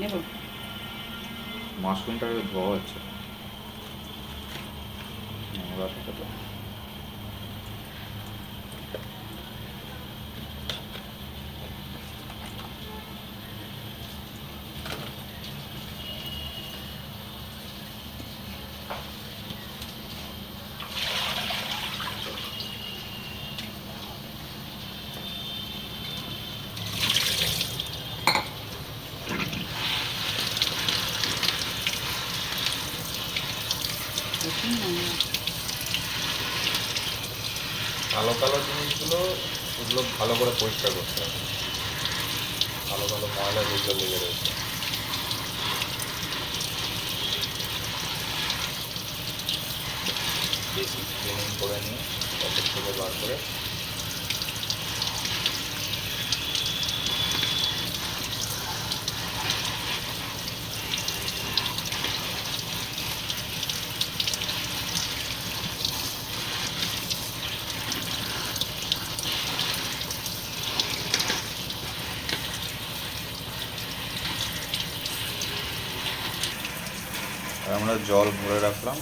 নেব। মাশরুমটা ধোয়া হচ্ছে। নোংরা তো। কালো কালো জিনিসগুলো ওগুলো ভালো করে পরিষ্কার করতে হবে। কালো কালো ময়লা যেগুলো লেগে রয়েছে বেশি ক্লিনিং করে নিয়ে থেকে বার করে আমরা জল ভরে রাখলাম।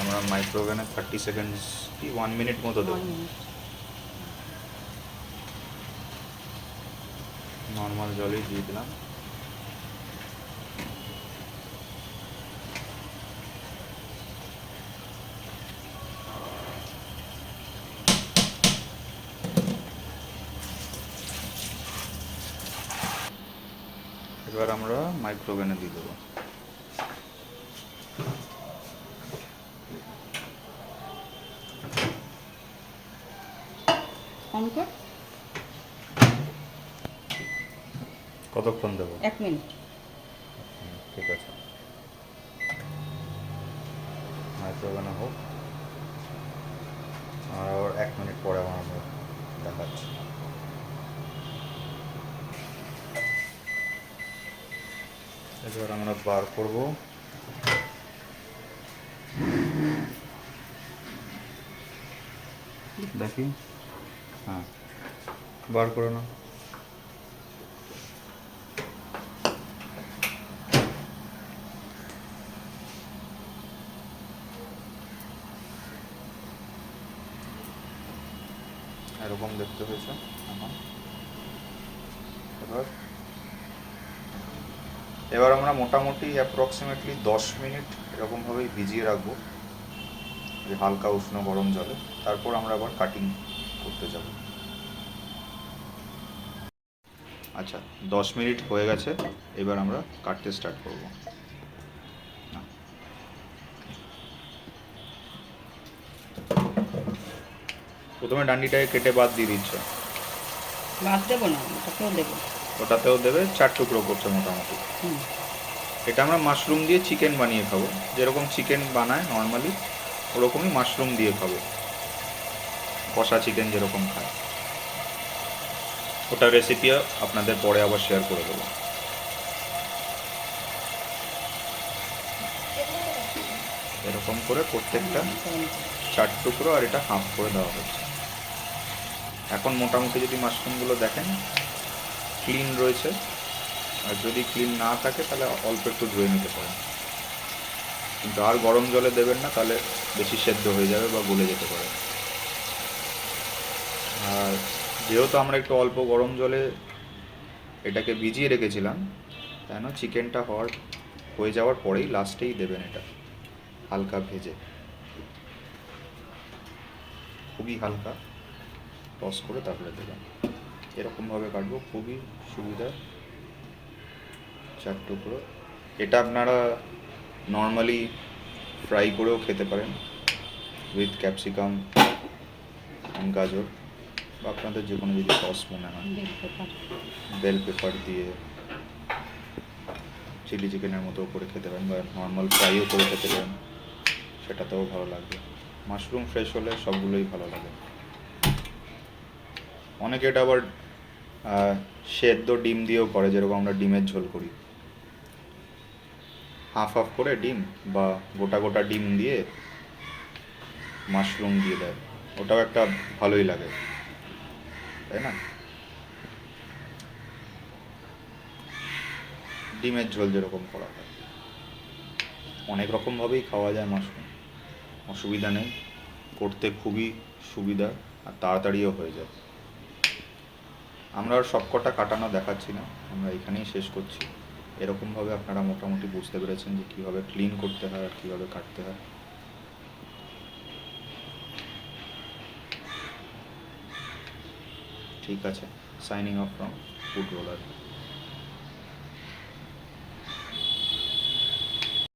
আমরা মাইক্রোওভেনে থার্টি সেকেন্ডস কি ওয়ান মিনিট মতো দেবো। নর্মাল জলই দিয়ে দিলাম। এবার আমরা মাইক্রোওভেনে দিয়ে দেবো। অন কর কতক্ষণ দেবো? এক মিনিট। ঠিক আছে। মাইক্রোওভেনে হোক। আর এক মিনিট পরে আমরা দেখাচ্ছি। এবার আমরা বার করব। দেখি। হ্যাঁ বার করে নাও। এরকম দেখতে হয়েছে এবার এবার আমরা মোটামুটি অ্যাপ্রক্সিমেটলি দশ মিনিট এরকমভাবেই ভিজিয়ে রাখব। হালকা উষ্ণ গরম জলে। তারপর আমরা আবার কাটিং করতে যাব। আচ্ছা দশ মিনিট হয়ে গেছে এবার আমরা কাটতে স্টার্ট করব। প্রথমে ডান্ডিটাকে কেটে বাদ দিয়ে দিচ্ছে। বাদ দেবো না ওটাকেও দেবো। ওটাতেও দেবে চার টুকরো করছে মোটামুটি। এটা আমরা মাশরুম দিয়ে চিকেন বানিয়ে খাব। যেরকম চিকেন বানায় নর্মালি ওরকমই মাশরুম দিয়ে খাব। কষা চিকেন যেরকম খায়। ওটার রেসিপিও আপনাদের পরে আবার শেয়ার করে দেবো। এরকম করে প্রত্যেকটা চার টুকরো আর এটা হাফ করে দেওয়া হচ্ছে। এখন মোটামুটি যদি মাশরুমগুলো দেখেন ক্লিন রয়েছে। আর যদি ক্লিন না থাকে, তাহলে অল্প একটু ধুয়ে নিতে পারেন। কিন্তু আর গরম জলে দেবেন না, তাহলে বেশি সেদ্ধ হয়ে যাবে বা গলে যেতে পারে। আর যেহেতু আমরা একটু অল্প গরম জলে এটাকে ভিজিয়ে রেখেছিলাম, কেন চিকেনটা হওয়ার, হয়ে যাওয়ার পরেই লাস্টেই দেবেন এটা, হালকা ভেজে। খুবই হালকা, টস করে তারপরে দেবেন। এরকমভাবে কাটবো, খুবই সুবিধা, চার টুকরো। এটা আপনারা নর্মালি ফ্রাই করেও খেতে পারেন উইথ ক্যাপসিকাম গাজর। বা আপনাদের যে কোনো যদি সস মনে হয় বেল পেপার দিয়ে চিলি চিকেনের মতো করে খেতে পারেন বা নর্মাল ফ্রাইও করে খেতে পারেন সেটাতেও ভালো লাগবে। মাশরুম ফ্রেশ হলে সবগুলোই ভালো লাগে। অনেকে এটা আবার সেদ্ধ ডিম দিয়েও করে যেরকম আমরা ডিমের ঝোল করি। হাফ হাফ করে ডিম বা গোটা গোটা ডিম দিয়ে মাশরুম দিয়ে দেয়। ওটাও একটা ভালোই লাগে। তাই না? ডিমের ঝোল যেরকম করা হয়। অনেক রকমভাবেই খাওয়া যায় মাশরুম। অসুবিধা নেই, করতে খুবই সুবিধা আর তাড়াতাড়িও হয়ে যায়। আমরা আর সবকটা কাটানো দেখাচ্ছি না, আমরা এখানেই শেষ করছি। এরকমভাবে আপনারা মোটামুটি বুঝতে পেরেছেন যে কীভাবে ক্লিন করতে হয় আর কীভাবে কাটতে হয়। ঠিক আছে signing off from Food Roller